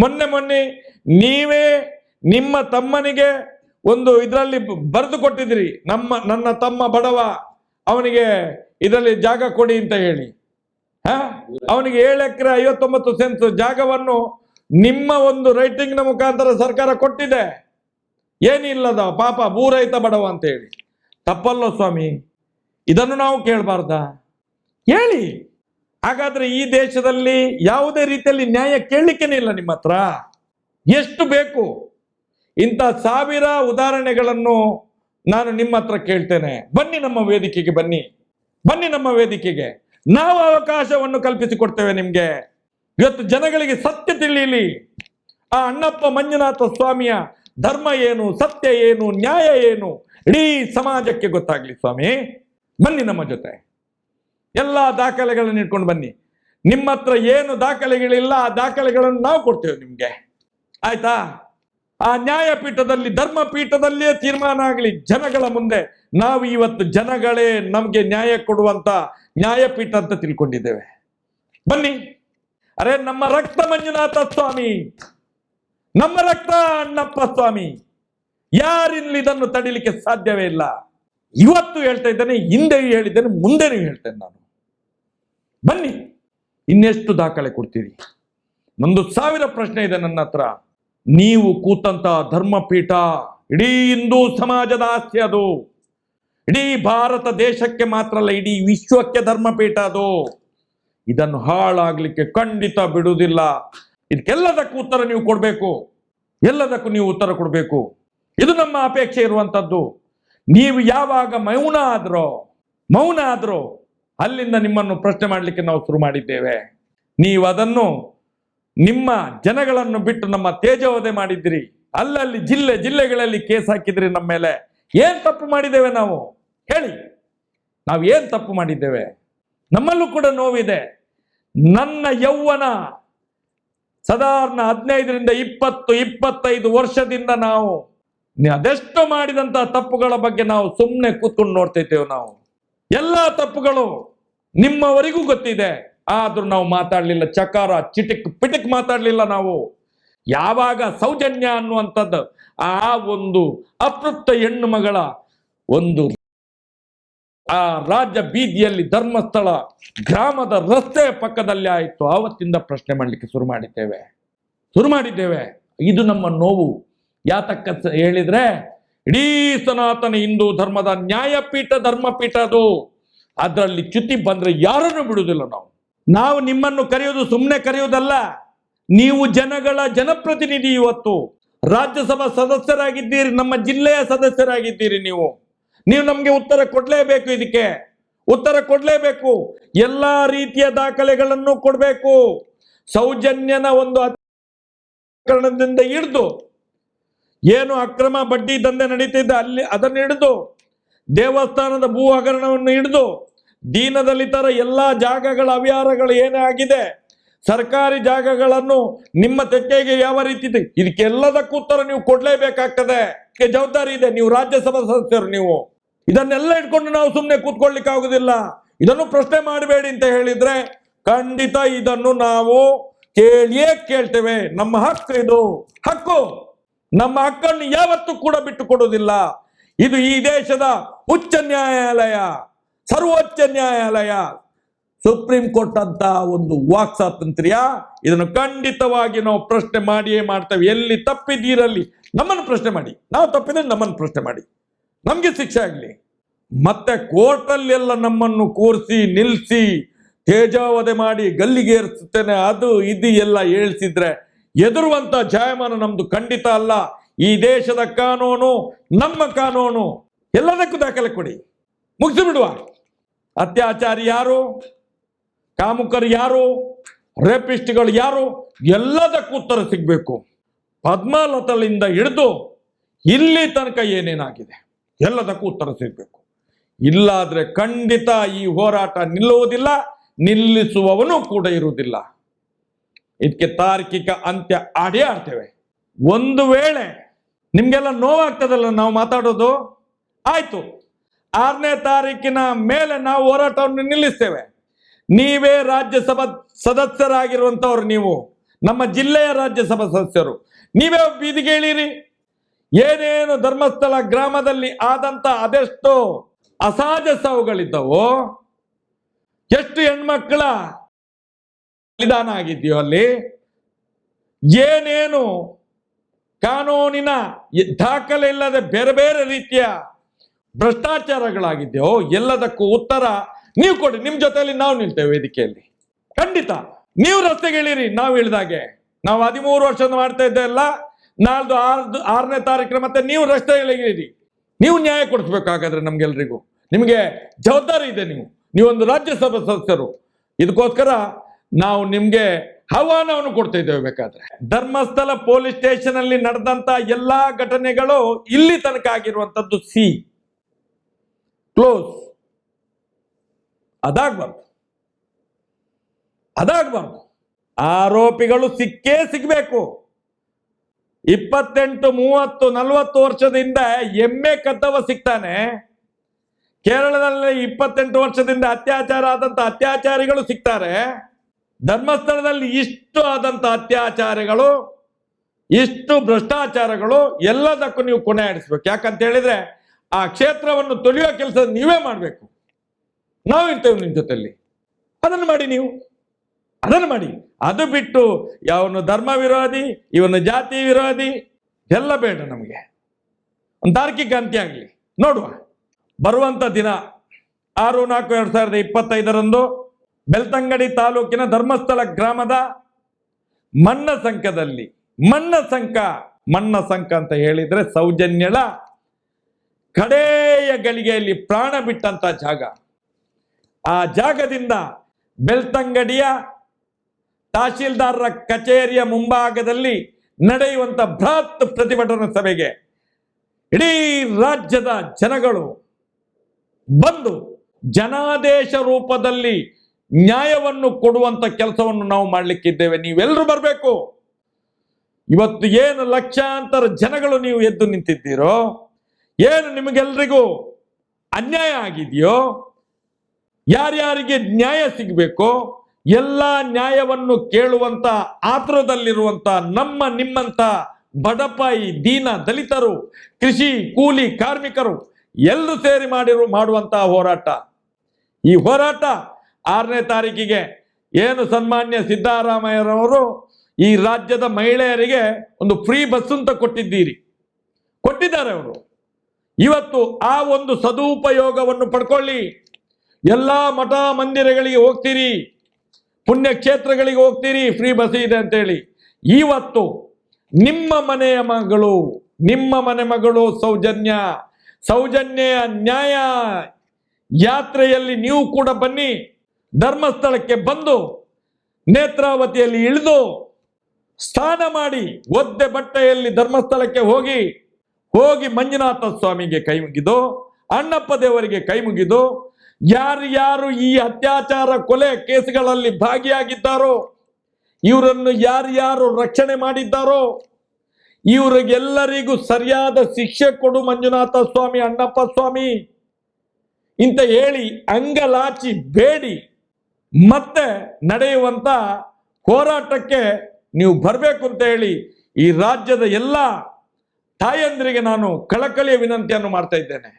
ಮೊನ್ನೆ ಮೊನ್ನೆ ನೀವೇ ನಿಮ್ಮ ತಮ್ಮನಿಗೆ ಒಂದು ಇದರಲ್ಲಿ ಬರೆದು ಕೊಟ್ಟಿದ್ರಿ ನಮ್ಮ, ನನ್ನ ತಮ್ಮ ಬಡವ, ಅವನಿಗೆ ಇದರಲ್ಲಿ ಜಾಗ ಕೊಡಿ ಅಂತ ಹೇಳಿ. ಹ? ಅವನಿಗೆ ಏಳು ಎಕರೆ ಐವತ್ತೊಂಬತ್ತು ಸೆಂಟ್ ಜಾಗವನ್ನು ನಿಮ್ಮ ಒಂದು ರೈಟಿಂಗ್ನ ಮುಖಾಂತರ ಸರ್ಕಾರ ಕೊಟ್ಟಿದೆ. ಏನಿಲ್ಲದ ಪಾಪ ಭೂರಹಿತ ಬಡವ ಅಂತ ಹೇಳಿ. ತಪ್ಪಲ್ಲ ಸ್ವಾಮಿ. ಇದನ್ನು ನಾವು ಕೇಳಬಾರ್ದ. ಹೇಳಿ. ಹಾಗಾದ್ರೆ ಈ ದೇಶದಲ್ಲಿ ಯಾವುದೇ ರೀತಿಯಲ್ಲಿ ನ್ಯಾಯ ಕೇಳಲಿಕ್ಕೇನೆ ಇಲ್ಲ ನಿಮ್ಮ ಹತ್ರ. ಎಷ್ಟು ಬೇಕು? ಇಂಥ ಸಾವಿರ ಉದಾಹರಣೆಗಳನ್ನು ನಾನು ನಿಮ್ಮ ಹತ್ರ ಕೇಳ್ತೇನೆ. ಬನ್ನಿ ನಮ್ಮ ವೇದಿಕೆಗೆ, ಬನ್ನಿ. ಬನ್ನಿ ನಮ್ಮ ವೇದಿಕೆಗೆ. ನಾವು ಅವಕಾಶವನ್ನು ಕಲ್ಪಿಸಿಕೊಡ್ತೇವೆ ನಿಮ್ಗೆ. ಇವತ್ತು ಜನಗಳಿಗೆ ಸತ್ಯ ತಿಳಿಯಲಿ. ಆ ಅಣ್ಣಪ್ಪ ಮಂಜುನಾಥ ಸ್ವಾಮಿಯ ಧರ್ಮ ಏನು, ಸತ್ಯ ಏನು, ನ್ಯಾಯ ಏನು? ಇಡೀ ಸಮಾಜಕ್ಕೆ ಗೊತ್ತಾಗ್ಲಿ ಸ್ವಾಮಿ, ಬನ್ನಿ ನಮ್ಮ ಜೊತೆ. ಎಲ್ಲ ದಾಖಲೆಗಳನ್ನು ಇಟ್ಕೊಂಡು ಬನ್ನಿ. ನಿಮ್ಮ ಹತ್ರ ಏನು ದಾಖಲೆಗಳಿಲ್ಲ, ಆ ದಾಖಲೆಗಳನ್ನು ನಾವು ಕೊಡ್ತೇವೆ ನಿಮ್ಗೆ. ಆಯ್ತಾ? ಆ ನ್ಯಾಯಪೀಠದಲ್ಲಿ, ಧರ್ಮಪೀಠದಲ್ಲಿಯೇ ತೀರ್ಮಾನ ಆಗಲಿ. ಜನಗಳ ಮುಂದೆ ನಾವು ಇವತ್ತು ಜನಗಳೇ ನಮಗೆ ನ್ಯಾಯ ಕೊಡುವಂತ ನ್ಯಾಯಪೀಠ ಅಂತ ತಿಳ್ಕೊಂಡಿದ್ದೇವೆ. ಬನ್ನಿ. ಅರೆ, ನಮ್ಮ ರಕ್ತ ಮಂಜುನಾಥ ಸ್ವಾಮಿ. ನಮ್ಮ ರಕ್ತ ಅಣ್ಣಪ್ಪ ಸ್ವಾಮಿ. ಯಾರಿಲ್ಲಿ ಇದನ್ನು ತಡಿಲಿಕ್ಕೆ ಸಾಧ್ಯವೇ ಇಲ್ಲ? ಇವತ್ತು ಹೇಳ್ತಾ ಇದ್ದೇನೆ, ಹಿಂದೆಯೂ ಹೇಳಿದ್ದೇನೆ, ಮುಂದೆನೂ ಹೇಳ್ತೇನೆ ನಾನು. ಬನ್ನಿ, ಇನ್ನೆಷ್ಟು ದಾಖಲೆ ಕೊಡ್ತೀರಿ? ಒಂದು ಸಾವಿರ ಪ್ರಶ್ನೆ ಇದೆ ನನ್ನ ಹತ್ರ. ನೀವು ಕೂತಂತ ಧರ್ಮಪೀಠ, ಇಡೀ ಹಿಂದೂ ಸಮಾಜದ ಆಸ್ತಿ ಅದು. ಇಡೀ ಭಾರತ ದೇಶಕ್ಕೆ ಮಾತ್ರ ಅಲ್ಲ, ಇಡೀ ವಿಶ್ವಕ್ಕೆ ಧರ್ಮಪೀಠ ಅದು. ಇದನ್ನು ಹಾಳಾಗ್ಲಿಕ್ಕೆ ಖಂಡಿತ ಬಿಡುವುದಿಲ್ಲ. ಇದಕ್ಕೆಲ್ಲದಕ್ಕೂ ಉತ್ತರ ನೀವು ಕೊಡಬೇಕು. ಎಲ್ಲದಕ್ಕೂ ನೀವು ಉತ್ತರ ಕೊಡಬೇಕು. ಇದು ನಮ್ಮ ಅಪೇಕ್ಷೆ ಇರುವಂಥದ್ದು ನೀವು ಯಾವಾಗ ಮೌನ ಆದ್ರೋ ಮೌನ ಆದ್ರೋ ಅಲ್ಲಿಂದ ನಿಮ್ಮನ್ನು ಪ್ರಶ್ನೆ ಮಾಡಲಿಕ್ಕೆ ನಾವು ಶುರು ಮಾಡಿದ್ದೇವೆ. ನೀವು ಅದನ್ನು ನಿಮ್ಮ ಜನಗಳನ್ನು ಬಿಟ್ಟು ನಮ್ಮ ತೇಜವದೆ ಮಾಡಿದ್ರಿ ಅಲ್ಲಲ್ಲಿ ಜಿಲ್ಲೆ ಜಿಲ್ಲೆಗಳಲ್ಲಿ ಕೇಸ್ ಹಾಕಿದ್ರಿ ನಮ್ಮ ಮೇಲೆ. ಏನ್ ತಪ್ಪು ಮಾಡಿದ್ದೇವೆ ನಾವು? ಹೇಳಿ. ನಾವು ಏನ್ ತಪ್ಪು ಮಾಡಿದ್ದೇವೆ? ನಮ್ಮಲ್ಲೂ ಕೂಡ ನೋವಿದೆ. ನನ್ನ ಯೌವನ ಸಾಧಾರಣ ಹದಿನೈದರಿಂದ ಇಪ್ಪತ್ತು, ಇಪ್ಪತ್ತೈದು ವರ್ಷದಿಂದ ನಾವು ಅದೆಷ್ಟು ಮಾಡಿದಂತ ತಪ್ಪುಗಳ ಬಗ್ಗೆ ನಾವು ಸುಮ್ಮನೆ ಕೂತ್ಕೊಂಡು ನೋಡ್ತೈತೇವೆ ನಾವು. ಎಲ್ಲ ತಪ್ಪುಗಳು ನಿಮ್ಮವರಿಗೂ ಗೊತ್ತಿದೆ. ಆದ್ರೂ ನಾವು ಮಾತಾಡ್ಲಿಲ್ಲ, ಚಕಾರ, ಚಿಟಿಕ್ ಪಿಟಿಕ್ ಮಾತಾಡ್ಲಿಲ್ಲ ನಾವು. ಯಾವಾಗ ಸೌಜನ್ಯ ಅನ್ನುವಂಥದ್ದು ಆ ಒಂದು ಅಪೃಪ್ತ ಹೆಣ್ಣು ಮಗಳ ಒಂದು ಆ ರಾಜ್ಯ ಬೀದಿಯಲ್ಲಿ ಧರ್ಮಸ್ಥಳ ಗ್ರಾಮದ ರಸ್ತೆ ಪಕ್ಕದಲ್ಲಿ ಆಯಿತು. ಆವತ್ತಿಂದ ಪ್ರಶ್ನೆ ಮಾಡಲಿಕ್ಕೆ ಶುರು ಮಾಡಿದ್ದೇವೆ. ಶುರು ಮಾಡಿದ್ದೇವೆ. ಇದು ನಮ್ಮ ನೋವು. ಯಾತಕ್ಕ ಹೇಳಿದ್ರೆ, ಇಡೀ ಸನಾತನ ಹಿಂದೂ ಧರ್ಮದ ನ್ಯಾಯಪೀಠ, ಧರ್ಮಪೀಠ ಅದು. ಅದರಲ್ಲಿ ಚ್ಯುತಿ ಬಂದ್ರೆ ಯಾರನ್ನು ಬಿಡುವುದಿಲ್ಲ ನಾವು. ನಾವು ನಿಮ್ಮನ್ನು ಕರೆಯೋದು ಸುಮ್ಮನೆ ಕರೆಯುವುದಲ್ಲ. ನೀವು ಜನಗಳ ಜನಪ್ರತಿನಿಧಿ ಇವತ್ತು. ರಾಜ್ಯಸಭಾ ಸದಸ್ಯರಾಗಿದ್ದೀರಿ, ನಮ್ಮ ಜಿಲ್ಲೆಯ ಸದಸ್ಯರಾಗಿದ್ದೀರಿ ನೀವು. ನೀವು ನಮಗೆ ಉತ್ತರ ಕೊಡ್ಲೇಬೇಕು ಇದಕ್ಕೆ. ಉತ್ತರ ಕೊಡ್ಲೇಬೇಕು. ಎಲ್ಲಾ ರೀತಿಯ ದಾಖಲೆಗಳನ್ನು ಕೊಡಬೇಕು. ಸೌಜನ್ಯನ ಒಂದು ಹಿಡಿದು ಏನು ಅಕ್ರಮ ಬಡ್ಡಿ ದಂಧೆ ನಡೀತಿದ್ದ ಅಲ್ಲಿ ಅದನ್ನು ಹಿಡಿದು ದೇವಸ್ಥಾನದ ಭೂ ಹಗರಣವನ್ನು ಹಿಡಿದು ದೀನದಲಿತರ ಎಲ್ಲಾ ಜಾಗಗಳ ಅವ್ಯಾರಗಳು ಏನೇ ಆಗಿದೆ, ಸರ್ಕಾರಿ ಜಾಗಗಳನ್ನು ನಿಮ್ಮ ತೆಕ್ಕೆಗೆ ಯಾವ ರೀತಿ ಇದೆ? ಇದಕ್ಕೆಲ್ಲದಕ್ಕೂ ಉತ್ತರ ನೀವು ಕೊಡ್ಲೇಬೇಕಾಗ್ತದೆ. ಜವಾಬ್ದಾರಿ ಇದೆ. ನೀವು ರಾಜ್ಯಸಭಾ ಸದಸ್ಯರು ನೀವು. ಇದನ್ನೆಲ್ಲ ಇಟ್ಕೊಂಡು ನಾವು ಸುಮ್ಮನೆ ಕೂತ್ಕೊಳ್ಳಿಕ್ಕೆ ಆಗುದಿಲ್ಲ. ಇದನ್ನು ಪ್ರಶ್ನೆ ಮಾಡಬೇಡಿ ಅಂತ ಹೇಳಿದ್ರೆ ಖಂಡಿತ ಇದನ್ನು ನಾವು ಕೇಳಿಯೇ ಕೇಳ್ತೇವೆ. ನಮ್ಮ ಹಕ್ಕು ಇದು. ಹಕ್ಕು. ನಮ್ಮ ಹಕ್ಕನ್ನು ಯಾವತ್ತೂ ಕೂಡ ಬಿಟ್ಟು ಕೊಡುವುದಿಲ್ಲ ಇದು ಈ ದೇಶದ ಉಚ್ಚ ನ್ಯಾಯಾಲಯ, ಸರ್ವೋಚ್ಚ ನ್ಯಾಯಾಲಯ. ಸುಪ್ರೀಂ ಕೋರ್ಟ್ ಅಂತ ಒಂದು ವಾಕ್ ಸ್ವಾತಂತ್ರ್ಯ ಇದನ್ನು ಖಂಡಿತವಾಗಿ ನಾವು ಪ್ರಶ್ನೆ ಮಾಡಿಯೇ ಮಾಡ್ತೇವೆ. ಎಲ್ಲಿ ತಪ್ಪಿದ್ದೀರಲ್ಲಿ ನಮ್ಮನ್ನು ಪ್ರಶ್ನೆ ಮಾಡಿ. ನಾವು ತಪ್ಪಿದ್ರೆ ನಮ್ಮನ್ನು ಪ್ರಶ್ನೆ ಮಾಡಿ. ನಮಗೆ ಶಿಕ್ಷೆ ಆಗಲಿ. ಮತ್ತೆ ಕೋರ್ಟಲ್ಲೆಲ್ಲ ನಮ್ಮನ್ನು ಕೂರಿಸಿ ನಿಲ್ಲಿಸಿ ತೇಜಾವಧೆ ಮಾಡಿ ಗಲ್ಲಿಗೇರಿಸುತ್ತೇನೆ. ಅದು, ಇದು ಎಲ್ಲ ಹೇಳ್ಸಿದ್ರೆ ಎದುರುವಂತ ಜಾಯಮಾನ ನಮ್ದು ಖಂಡಿತ ಅಲ್ಲ. ಈ ದೇಶದ ಕಾನೂನು, ನಮ್ಮ ಕಾನೂನು ಎಲ್ಲದಕ್ಕೂ ದಾಖಲೆ ಕೊಡಿ. ಮುಗಿಸಿ ಬಿಡುವ. ಅತ್ಯಾಚಾರಿ ಯಾರು? ಕಾಮುಕರು ಯಾರು? ರೇಪಿಸ್ಟ್ಗಳು ಯಾರು? ಎಲ್ಲದಕ್ಕೂ ಉತ್ತರ ಸಿಗಬೇಕು. ಪದ್ಮಲತಲಿಂದ ಹಿಡಿದು ಇಲ್ಲಿ ತನಕ ಏನೇನಾಗಿದೆ? ಎಲ್ಲದಕ್ಕೂ ಉತ್ತರ ಸಿಗಬೇಕು. ಇಲ್ಲಾದರೆ ಖಂಡಿತ ಈ ಹೋರಾಟ ನಿಲ್ಲುವುದಿಲ್ಲ, ನಿಲ್ಲಿಸುವವನು ಕೂಡ ಇರುವುದಿಲ್ಲ. ಇದಕ್ಕೆ ತಾರ್ಕಿಕ ಅಂತ್ಯ ಆಡೇ ಆಡ್ತೇವೆ. ಒಂದು ವೇಳೆ ನಿಮ್ಗೆಲ್ಲ ನೋವಾಗ್ತದಲ್ಲ ನಾವು ಮಾತಾಡೋದು? ಆಯ್ತು. ಆರನೇ ತಾರೀಕಿನ ಮೇಲೆ ನಾವು ಹೋರಾಟವನ್ನು ನಿಲ್ಲಿಸ್ತೇವೆ. ನೀವೇ ರಾಜ್ಯಸಭಾ ಸದಸ್ಯರಾಗಿರುವಂತವ್ರು ನೀವು. ನಮ್ಮ ಜಿಲ್ಲೆಯ ರಾಜ್ಯಸಭಾ ಸದಸ್ಯರು. ನೀವೇ ಬೀದಿಗೆ ಇಳೀರಿ ಏನೇನು ಧರ್ಮಸ್ಥಳ ಗ್ರಾಮದಲ್ಲಿ ಆದಂತ ಅದೆಷ್ಟು ಅಸಹಜ ಸಾವುಗಳಿದ್ದವೋ, ಎಷ್ಟು ಹೆಣ್ಮಕ್ಕಳ ಬಲಿದಾನ ಆಗಿದೆಯೋ ಅಲ್ಲಿ? ಏನೇನು ಕಾನೂನಿನ ದಾಖಲೆ ಇಲ್ಲದೆ ಬೇರೆ ಬೇರೆ ರೀತಿಯ ಭ್ರಷ್ಟಾಚಾರಗಳಾಗಿದೆಯೋ, ಎಲ್ಲದಕ್ಕೂ ಉತ್ತರ ನೀವು ಕೊಡಿ. ನಿಮ್ ಜೊತೆಯಲ್ಲಿ ನಾವು ನಿಲ್ತೇವೆ ವೇದಿಕೆಯಲ್ಲಿ. ಖಂಡಿತ. ನೀವು ರಸ್ತೆಗೆ ಇಳಿರಿ, ನಾವು ಇಳಿದಾಗೆ ನಾವು ಹದಿಮೂರು ವರ್ಷದ ಮಾಡ್ತಾ ಇದ್ದೆಲ್ಲ ನಾಳ್ದು ಆರ್ದು, ಆರನೇ ತಾರೀಕಿನ ಮತ್ತೆ ನೀವು ರಸ್ತೆಗಳಿಗಿರಿ ನೀವು ನ್ಯಾಯ ಕೊಡಿಸ್ಬೇಕಾಗಾದ್ರೆ ನಮ್ಗೆಲ್ರಿಗೂ. ನಿಮಗೆ ಜವಾಬ್ದಾರಿ ಇದೆ ನೀವು. ನೀವೊಂದು ರಾಜ್ಯಸಭಾ ಸದಸ್ಯರು. ಇದಕ್ಕೋಸ್ಕರ ನಾವು ನಿಮಗೆ ಹವಾನವನ್ನು ಕೊಡ್ತಾ ಇದ್ದೇವೆ ಬೇಕಾದ್ರೆ. ಧರ್ಮಸ್ಥಳ ಪೊಲೀಸ್ ಸ್ಟೇಷನ್ ಅಲ್ಲಿ ನಡೆದಂತ ಎಲ್ಲಾ ಘಟನೆಗಳು ಇಲ್ಲಿ ತನಕ ಆಗಿರುವಂತದ್ದು ಸಿ. ಕ್ಲೋಸ್. ಅದಾಗ್ಬಾರ್ದು. ಅದಾಗ್ಬಾರ್ದು. ಆರೋಪಿಗಳು ಸಿಕ್ಕೇ ಸಿಗಬೇಕು. ಇಪ್ಪತ್ತೆಂಟು, ಮೂವತ್ತು, ನಲವತ್ತು ವರ್ಷದಿಂದ ಎಮ್ಮೆ ಕದ್ದವ ಸಿಗ್ತಾನೆ. ಕೇರಳದಲ್ಲಿ ಇಪ್ಪತ್ತೆಂಟು ವರ್ಷದಿಂದ ಅತ್ಯಾಚಾರ ಆದಂತ ಅತ್ಯಾಚಾರಿಗಳು ಸಿಗ್ತಾರೆ. ಧರ್ಮಸ್ಥಳದಲ್ಲಿ ಇಷ್ಟು ಆದಂತ ಅತ್ಯಾಚಾರಗಳು, ಇಷ್ಟು ಭ್ರಷ್ಟಾಚಾರಗಳು ಎಲ್ಲದಕ್ಕೂ ನೀವು ಕೊನೆ ಆಡಿಸ್ಬೇಕು. ಯಾಕಂತ ಹೇಳಿದ್ರೆ ಆ ಕ್ಷೇತ್ರವನ್ನು ತೊಳೆಯೋ ಕೆಲಸ ನೀವೇ ಮಾಡಬೇಕು. ನಾವು ಇರ್ತೇವೆ ನಿಮ್ಮ ಜೊತೆಯಲ್ಲಿ. ಅದನ್ನು ಮಾಡಿ ನೀವು. ಅದನ್ನು ಮಾಡಿ. ಅದು ಬಿಟ್ಟು ಯಾವನು ಧರ್ಮ ವಿರೋಧಿ, ಇವನು ಜಾತಿ ವಿರೋಧಿ, ಎಲ್ಲ ಬೇಡ ನಮಗೆ. ಒಂದು ತಾರ್ಕಿಕ ಅಂತ್ಯ ಆಗಲಿ. ನೋಡುವ. ಬರುವಂತ ದಿನ. ಆರು, ನಾಲ್ಕು, ಎರಡು ಸಾವಿರದ ಇಪ್ಪತ್ತೈದರಂದು ಬೆಳ್ತಂಗಡಿ ತಾಲೂಕಿನ ಧರ್ಮಸ್ಥಳ ಗ್ರಾಮದ ಮಣ್ಣ ಸಂಕದಲ್ಲಿ ಮಣ್ಣ ಸಂಕ ಮಣ್ಣ ಸಂಕ ಅಂತ ಹೇಳಿದ್ರೆ ಸೌಜನ್ಯಳ ಕಡೆಯ ಗಳಿಗೆಯಲ್ಲಿ ಪ್ರಾಣ ಬಿಟ್ಟಂತ ಜಾಗ. ಆ ಜಾಗದಿಂದ ಬೆಳ್ತಂಗಡಿಯ ತಹಶೀಲ್ದಾರರ ಕಚೇರಿಯ ಮುಂಭಾಗದಲ್ಲಿ ನಡೆಯುವಂತ ಬೃಹತ್ ಪ್ರತಿಭಟನಾ ಸಭೆಗೆ ಇಡೀ ರಾಜ್ಯದ ಜನಗಳು ಬಂದು ಜನಾದೇಶ ರೂಪದಲ್ಲಿ ನ್ಯಾಯವನ್ನು ಕೊಡುವಂತ ಕೆಲಸವನ್ನು ನಾವು ಮಾಡಲಿಕ್ಕಿದ್ದೇವೆ ನೀವೆಲ್ಲರೂ ಬರಬೇಕು. ಇವತ್ತು ಏನು ಲಕ್ಷಾಂತರ ಜನಗಳು ನೀವು ಎದ್ದು ನಿಂತಿದ್ದೀರೋ, ಏನು ನಿಮಗೆಲ್ರಿಗೂ ಅನ್ಯಾಯ ಆಗಿದೆಯೋ, ಯಾರ್ಯಾರಿಗೆ ನ್ಯಾಯ ಸಿಗಬೇಕು, ಎಲ್ಲ ನ್ಯಾಯವನ್ನು ಕೇಳುವಂತ ಆತುರದಲ್ಲಿರುವಂತ ನಮ್ಮ ನಿಮ್ಮಂತ ಬಡಪಾಯಿ, ದೀನ ದಲಿತರು, ಕೃಷಿ ಕೂಲಿ ಕಾರ್ಮಿಕರು, ಎಲ್ಲರೂ ಸೇರಿ ಮಾಡಿರು ಮಾಡುವಂತಹ ಹೋರಾಟ. ಈ ಹೋರಾಟ ಆರನೇ ತಾರೀಕಿಗೆ ಏನು ಸನ್ಮಾನ್ಯ ಸಿದ್ದರಾಮಯ್ಯರವರು ಈ ರಾಜ್ಯದ ಮಹಿಳೆಯರಿಗೆ ಒಂದು ಫ್ರೀ ಬಸ್ ಅಂತ ಕೊಟ್ಟಿದ್ದೀರಿ. ಕೊಟ್ಟಿದ್ದಾರೆ ಅವರು. ಇವತ್ತು ಆ ಒಂದು ಸದುಪಯೋಗವನ್ನು ಪಡ್ಕೊಳ್ಳಿ. ಎಲ್ಲ ಮಠ ಮಂದಿರಗಳಿಗೆ ಹೋಗ್ತೀರಿ. ಪುಣ್ಯಕ್ಷೇತ್ರಗಳಿಗೆ ಹೋಗ್ತೀರಿ. ಫ್ರೀ ಬಸ್ ಇದೆ ಅಂತೇಳಿ ಇವತ್ತು ನಿಮ್ಮ ಮನೆಯ ಮಗಳು, ನಿಮ್ಮ ಮನೆ ಮಗಳು ಸೌಜನ್ಯ. ಸೌಜನ್ಯ ನ್ಯಾಯ ಯಾತ್ರೆಯಲ್ಲಿ ನೀವು ಕೂಡ ಬನ್ನಿ. ಧರ್ಮಸ್ಥಳಕ್ಕೆ ಬಂದು ನೇತ್ರಾವತಿಯಲ್ಲಿ ಇಳಿದು ಸ್ನಾನ ಮಾಡಿ ಒದ್ದೆ ಬಟ್ಟೆಯಲ್ಲಿ ಧರ್ಮಸ್ಥಳಕ್ಕೆ ಹೋಗಿ ಹೋಗಿ ಮಂಜುನಾಥ ಸ್ವಾಮಿಗೆ ಕೈ ಮುಗಿದು, ಅಣ್ಣಪ್ಪ ದೇವರಿಗೆ ಕೈ ಮುಗಿದು, ಯಾರು ಯಾರು ಈ ಅತ್ಯಾಚಾರ ಕೊಲೆ ಕೇಸುಗಳಲ್ಲಿ ಭಾಗಿಯಾಗಿದ್ದಾರೋ, ಇವರನ್ನು ಯಾರ್ಯಾರು ರಕ್ಷಣೆ ಮಾಡಿದ್ದಾರೋ, ಇವರಿಗೆಲ್ಲರಿಗೂ ಸರಿಯಾದ ಶಿಕ್ಷೆ ಕೊಡು ಮಂಜುನಾಥ ಸ್ವಾಮಿ, ಅಣ್ಣಪ್ಪ ಸ್ವಾಮಿ. ಇಂತ ಹೇಳಿ ಅಂಗಲಾಚಿ ಬೇಡಿ. ಮತ್ತೆ ನಡೆಯುವಂತ ಹೋರಾಟಕ್ಕೆ ನೀವು ಬರಬೇಕು ಅಂತ ಹೇಳಿ ಈ ರಾಜ್ಯದ ಎಲ್ಲ ತಾಯಂದ್ರಿಗೆ ನಾನು ಕಳಕಳಿಯ ವಿನಂತಿಯನ್ನು ಮಾಡ್ತಾ ಇದ್ದೇನೆ.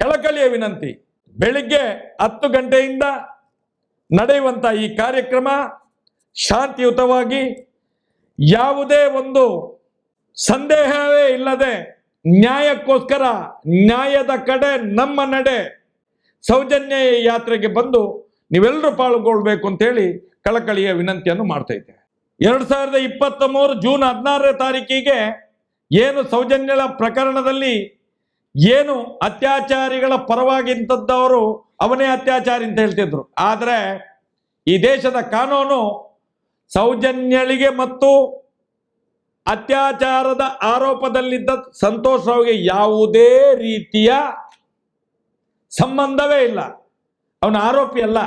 ಕಳಕಳಿಯ ವಿನಂತಿ, ಬೆಳಿಗ್ಗೆ ಹತ್ತು ಗಂಟೆಯಿಂದ ನಡೆಯುವಂತ ಈ ಕಾರ್ಯಕ್ರಮ ಶಾಂತಿಯುತವಾಗಿ ಯಾವುದೇ ಒಂದು ಸಂದೇಹವೇ ಇಲ್ಲದೆ ನ್ಯಾಯಕ್ಕೋಸ್ಕರ ನ್ಯಾಯದ ಕಡೆ ನಮ್ಮ ನಡೆ ಸೌಜನ್ಯ ಯಾತ್ರೆಗೆ ಬಂದು ನೀವೆಲ್ಲರೂ ಪಾಲ್ಗೊಳ್ಬೇಕು ಅಂತೇಳಿ ಕಳಕಳಿಯ ವಿನಂತಿಯನ್ನು ಮಾಡ್ತಾ ಇದ್ದೇವೆ. ಎರಡ್ ಸಾವಿರದ ಇಪ್ಪತ್ತ ಮೂರು ಜೂನ್ ಹದಿನಾರನೇ ತಾರೀಕಿಗೆ ಏನು ಸೌಜನ್ಯಗಳ ಪ್ರಕರಣದಲ್ಲಿ ಏನು ಅತ್ಯಾಚಾರಿಗಳ ಪರವಾಗಿಂತದ್ದವರು ಅವನೇ ಅತ್ಯಾಚಾರಿ ಅಂತ ಹೇಳ್ತಿದ್ರು. ಆದರೆ ಈ ದೇಶದ ಕಾನೂನು ಸೌಜನ್ಯಳಿಗೆ ಮತ್ತು ಅತ್ಯಾಚಾರದ ಆರೋಪದಲ್ಲಿದ್ದ ಸಂತೋಷ್ ರಾವ್ಗೆ ಯಾವುದೇ ರೀತಿಯ ಸಂಬಂಧವೇ ಇಲ್ಲ. ಅವನ ಆರೋಪಿ ಅಲ್ಲ.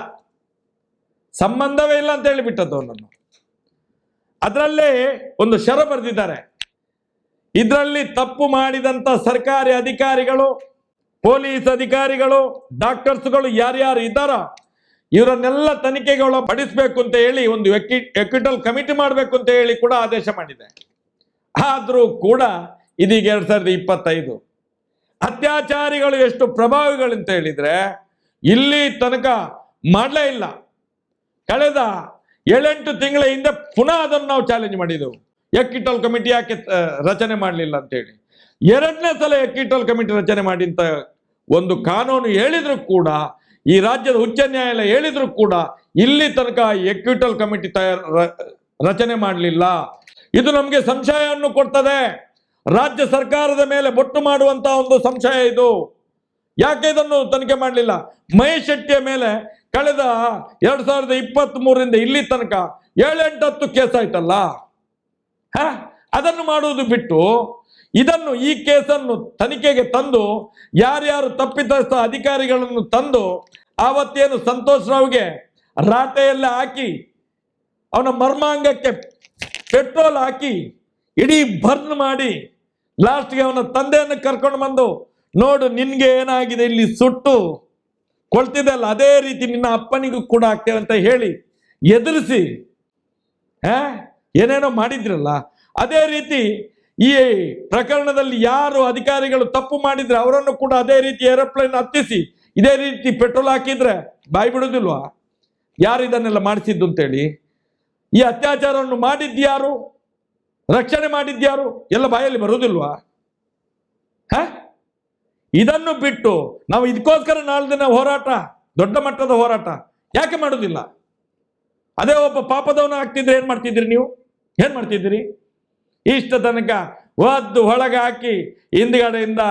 ಸಂಬಂಧವೇ ಇಲ್ಲ ಅಂತ ಹೇಳಿಬಿಟ್ಟದ್ದು ಅವನನ್ನು. ಅದರಲ್ಲೇ ಒಂದು ಶರ ಬರೆದಿದ್ದಾರೆ. ಇದರಲ್ಲಿ ತಪ್ಪು ಮಾಡಿದಂತ ಸರ್ಕಾರಿ ಅಧಿಕಾರಿಗಳು, ಪೊಲೀಸ್ ಅಧಿಕಾರಿಗಳು, ಡಾಕ್ಟರ್ಸ್ಗಳು ಯಾರ್ಯಾರು ಇದ್ದಾರ, ಇವರನ್ನೆಲ್ಲ ತನಿಖೆಗಳು ಪಡಿಸಬೇಕು ಅಂತ ಹೇಳಿ ಒಂದು ಎಕ್ವಿಟಲ್ ಕಮಿಟಿ ಮಾಡಬೇಕು ಅಂತ ಹೇಳಿ ಕೂಡ ಆದೇಶ ಮಾಡಿದೆ. ಆದರೂ ಕೂಡ ಇದೀಗ ಎರಡ್ ಸಾವಿರದ ಇಪ್ಪತ್ತೈದು. ಅತ್ಯಾಚಾರಿಗಳು ಎಷ್ಟು ಪ್ರಭಾವಿಗಳು ಅಂತ ಹೇಳಿದ್ರೆ ಇಲ್ಲಿ ತನಕ ಮಾಡಲೇ ಇಲ್ಲ. ಕಳೆದ ಏಳೆಂಟು ತಿಂಗಳ ಹಿಂದೆ ಪುನಃ ಅದನ್ನು ನಾವು ಚಾಲೆಂಜ್ ಮಾಡಿದೆವು. ಎಕ್ಕಿಟಲ್ ಕಮಿಟಿ ಯಾಕೆ ರಚನೆ ಮಾಡಲಿಲ್ಲ ಅಂತೇಳಿ. ಎರಡನೇ ಸಲ ಎಕ್ಕಿಟಲ್ ಕಮಿಟಿ ರಚನೆ ಮಾಡಿ ಅಂತ ಒಂದು ಕಾನೂನು ಹೇಳಿದ್ರು ಕೂಡ, ಈ ರಾಜ್ಯದ ಉಚ್ಚ ನ್ಯಾಯಾಲಯ ಹೇಳಿದ್ರು ಕೂಡ, ಇಲ್ಲಿ ತನಕ ಎಕ್ವಿಟಲ್ ಕಮಿಟಿ ತಯಾರ ರಚನೆ ಮಾಡಲಿಲ್ಲ. ಇದು ನಮಗೆ ಸಂಶಯವನ್ನು ಕೊಡ್ತದೆ. ರಾಜ್ಯ ಸರ್ಕಾರದ ಮೇಲೆ ಬೊಟ್ಟು ಮಾಡುವಂತಹ ಒಂದು ಸಂಶಯ ಇದು. ಯಾಕೆ ಇದನ್ನು ತನಿಖೆ ಮಾಡಲಿಲ್ಲ? ಮಹೇಶ್ ಶೆಟ್ಟಿಯ ಮೇಲೆ ಕಳೆದ ಎರಡ್ ಸಾವಿರದ ಇಪ್ಪತ್ತ್ ಮೂರರಿಂದ ಇಲ್ಲಿ ತನಕ ಏಳೆಂಟತ್ತು ಕೇಸ್ ಆಯ್ತಲ್ಲ ಹ? ಅದನ್ನು ಮಾಡುವುದು ಬಿಟ್ಟು ಇದನ್ನು ಈ ಕೇಸನ್ನು ತನಿಖೆಗೆ ತಂದು ಯಾರ್ಯಾರು ತಪ್ಪಿತಸ್ಥ ಅಧಿಕಾರಿಗಳನ್ನು ತಂದು ಆವತ್ತೇನು ಸಂತೋಷ್ ರಾವ್ಗೆ ರಾಟೆಯಲ್ಲಿ ಹಾಕಿ ಅವನ ಮರ್ಮಾಂಗಕ್ಕೆ ಪೆಟ್ರೋಲ್ ಹಾಕಿ ಇಡೀ ಬರ್ನ್ ಮಾಡಿ ಲಾಸ್ಟ್ಗೆ ಅವನ ತಂದೆಯನ್ನು ಕರ್ಕೊಂಡು ಬಂದು, ನೋಡು ನಿನ್ಗೆ ಏನಾಗಿದೆ ಇಲ್ಲಿ ಸುಟ್ಟು ಕೊಳ್ತಿದೆ ಅದೇ ರೀತಿ ನಿನ್ನ ಅಪ್ಪನಿಗೂ ಕೂಡ ಆಗ್ತೇವೆ ಅಂತ ಹೇಳಿ ಎದುರಿಸಿ? ಏನೇನೋ ಮಾಡಿದ್ರಲ್ಲ, ಅದೇ ರೀತಿ ಈ ಪ್ರಕರಣದಲ್ಲಿ ಯಾರು ಅಧಿಕಾರಿಗಳು ತಪ್ಪು ಮಾಡಿದ್ರೆ ಅವರನ್ನು ಕೂಡ ಅದೇ ರೀತಿ ಏರೋಪ್ಲೇನ್ ಹತ್ತಿಸಿ, ಇದೇ ರೀತಿ ಪೆಟ್ರೋಲ್ ಹಾಕಿದ್ರೆ ಬಾಯಿ ಬಿಡುದಿಲ್ವಾ? ಯಾರು ಇದನ್ನೆಲ್ಲ ಮಾಡಿಸಿದ್ದು ಅಂತೇಳಿ? ಈ ಅತ್ಯಾಚಾರವನ್ನು ಮಾಡಿದ್ಯಾರು ರಕ್ಷಣೆ ಮಾಡಿದ್ಯಾರು ಎಲ್ಲ ಬಾಯಲ್ಲಿ ಬರೋದಿಲ್ವಾ? ಹ? ಇದನ್ನು ಬಿಟ್ಟು ನಾವು ಇದಕ್ಕೋಸ್ಕರ ನಾಳೆ ದಿನ ಹೋರಾಟ, ದೊಡ್ಡ ಮಟ್ಟದ ಹೋರಾಟ. ಯಾಕೆ ಮಾಡೋದಿಲ್ಲ? ಅದೇ ಒಬ್ಬ ಪಾಪದವನ ಆಗ್ತಿದ್ರೆ ಏನು ಮಾಡ್ತಿದ್ರಿ ನೀವು? ಏನು ಮಾಡ್ತಿದ್ದೀರಿ? ಇಷ್ಟ ತನಕ ಒದ್ದು ಒಳಗೆ ಹಾಕಿ, ಹಿಂದ್ಗಡೆಯಿಂದ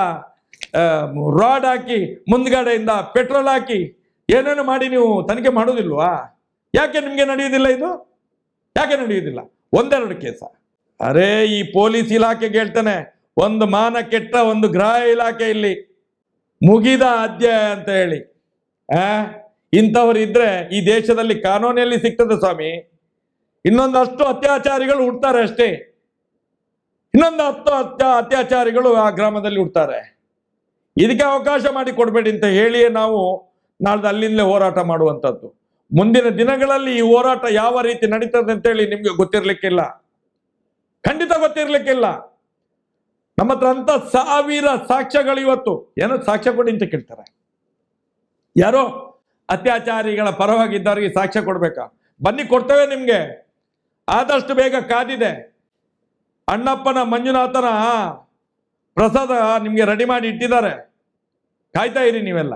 ರಾಡ್ ಹಾಕಿ, ಮುಂದ್ಗಡೆಯಿಂದ ಪೆಟ್ರೋಲ್ ಹಾಕಿ, ಏನೇನು ಮಾಡಿ ನೀವು ತನಿಖೆ ಮಾಡೋದಿಲ್ವಾ? ಯಾಕೆ ನಿಮಗೆ ನಡೆಯೋದಿಲ್ಲ ಇದು? ಯಾಕೆ ನಡೆಯೋದಿಲ್ಲ? ಒಂದೆರಡು ಕೇಸ. ಅರೇ, ಈ ಪೊಲೀಸ್ ಇಲಾಖೆಗೆ ಹೇಳ್ತಾನೆ, ಒಂದು ಮಾನ ಕೆಟ್ಟ ಒಂದು ಗೃಹ ಇಲಾಖೆ ಇಲ್ಲಿ. ಮುಗಿದ ಅಧ್ಯಾಯ ಅಂತ ಹೇಳಿ. ಆ? ಇಂಥವ್ರು ಇದ್ರೆ ಈ ದೇಶದಲ್ಲಿ ಕಾನೂನಲ್ಲಿ ಸಿಗ್ತದೆ ಸ್ವಾಮಿ. ಇನ್ನೊಂದಷ್ಟು ಅತ್ಯಾಚಾರಿಗಳು ಹುಡ್ತಾರೆ ಅಷ್ಟೇ. ಇನ್ನೊಂದು ಹತ್ತು ಅತ್ಯ, ಅತ್ಯಾಚಾರಿಗಳು ಆ ಗ್ರಾಮದಲ್ಲಿ ಹುಡ್ತಾರೆ. ಇದಕ್ಕೆ ಅವಕಾಶ ಮಾಡಿ ಕೊಡಬೇಡಿ ಅಂತ ಹೇಳಿಯೇ ನಾವು ನಾಳ್ದು ಅಲ್ಲಿಂದಲೇ ಹೋರಾಟ ಮಾಡುವಂಥದ್ದು. ಮುಂದಿನ ದಿನಗಳಲ್ಲಿ ಈ ಹೋರಾಟ ಯಾವ ರೀತಿ ನಡೀತದೆ ಅಂತೇಳಿ ನಿಮಗೆ ಗೊತ್ತಿರಲಿಕ್ಕಿಲ್ಲ. ಖಂಡಿತ ಗೊತ್ತಿರ್ಲಿಕ್ಕಿಲ್ಲ. ನಮ್ಮ ಹತ್ರ ಅಂತ ಸಾವಿರ ಸಾಕ್ಷ್ಯಗಳು ಇವತ್ತು. ಏನೋ ಸಾಕ್ಷ್ಯ ಕೊಡಿ ಅಂತ ಕೇಳ್ತಾರೆ. ಯಾರೋ ಅತ್ಯಾಚಾರಿಗಳ ಪರವಾಗಿದ್ದವರಿಗೆ ಸಾಕ್ಷ್ಯ ಕೊಡ್ಬೇಕಾ? ಬನ್ನಿ ಕೊಡ್ತೇವೆ ನಿಮ್ಗೆ. ಆದಷ್ಟು ಬೇಗ ಕಾದಿದೆ. ಅಣ್ಣಪ್ಪನ ಮಂಜುನಾಥನ ಪ್ರಸಾದ ನಿಮ್ಗೆ ರೆಡಿ ಮಾಡಿ ಇಟ್ಟಿದ್ದಾರೆ. ಕಾಯ್ತಾ ಇರಿ ನೀವೆಲ್ಲ.